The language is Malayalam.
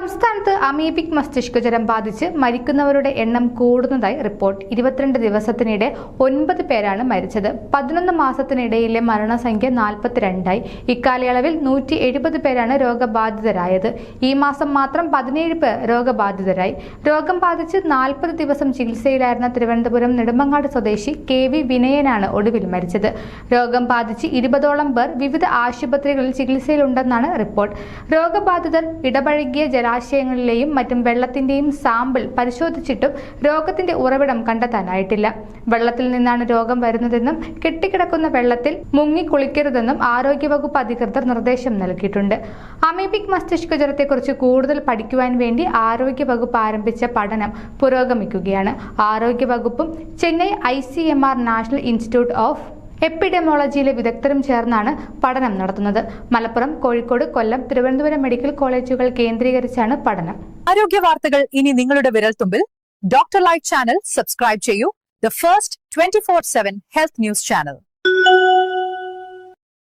സംസ്ഥാനത്ത് അമീബിക് മസ്തിഷ്കജ്വരം ബാധിച്ച് മരിക്കുന്നവരുടെ എണ്ണം കൂടുന്നതായി റിപ്പോർട്ട്. ഇരുപത്തിരണ്ട് ദിവസത്തിനിടെ ഒൻപത് പേരാണ് മരിച്ചത്. പതിനൊന്ന് മാസത്തിനിടയിലെ മരണസംഖ്യ നാൽപ്പത്തിരണ്ടായി. ഇക്കാലയളവിൽ നൂറ്റി എഴുപത് പേരാണ് രോഗബാധിതരായത്. ഈ മാസം മാത്രം പതിനേഴ് പേർ രോഗബാധിതരായി. രോഗം ബാധിച്ച് നാൽപ്പത് ദിവസം ചികിത്സയിലായിരുന്ന തിരുവനന്തപുരം നെടുമങ്ങാട് സ്വദേശി കെ വി വിനയനാണ് ഒടുവിൽ മരിച്ചത്. രോഗം ബാധിച്ച് ഇരുപതോളം പേർ വിവിധ ആശുപത്രികളിൽ ചികിത്സയിലുണ്ടെന്നാണ് റിപ്പോർട്ട്. രോഗബാധിതർ ഇടപഴകിയ ജലാശയങ്ങളിലെയും മറ്റും വെള്ളത്തിന്റെയും സാമ്പിൾ പരിശോധിച്ചിട്ടും രോഗത്തിന്റെ ഉറവിടം കണ്ടെത്താനായിട്ടില്ല. വെള്ളത്തിൽ നിന്നാണ് രോഗം വരുന്നതെന്നും കെട്ടിക്കിടക്കുന്ന വെള്ളത്തിൽ മുങ്ങി കുളിക്കരുതെന്നും ആരോഗ്യവകുപ്പ് അധികൃതർ നിർദ്ദേശം നൽകിയിട്ടുണ്ട്. അമീബിക് മസ്തിഷ്ക ജ്വരത്തെക്കുറിച്ച് കൂടുതൽ പഠിക്കുവാൻ വേണ്ടി ആരോഗ്യവകുപ്പ് ആരംഭിച്ച പഠനം പുരോഗമിക്കുകയാണ്. ആരോഗ്യവകുപ്പും Chennai I national institute of എപ്പിഡെമോളജിയിലെ വിദഗ്ധരും ചേർന്നാണ് പഠനം നടത്തുന്നത്. മലപ്പുറം കോഴിക്കോട് കൊല്ലം തിരുവനന്തപുരം മെഡിക്കൽ കോളേജുകൾ കേന്ദ്രീകരിച്ചാണ് പഠനം. ആരോഗ്യ വാർത്തകൾ ഇനി നിങ്ങളുടെ വിരൽത്തുമ്പിൽ ഡോക്ടർ ലൈറ്റ് ചാനൽ സബ്സ്ക്രൈബ് ചെയ്യൂ. The first twenty four seven health news channel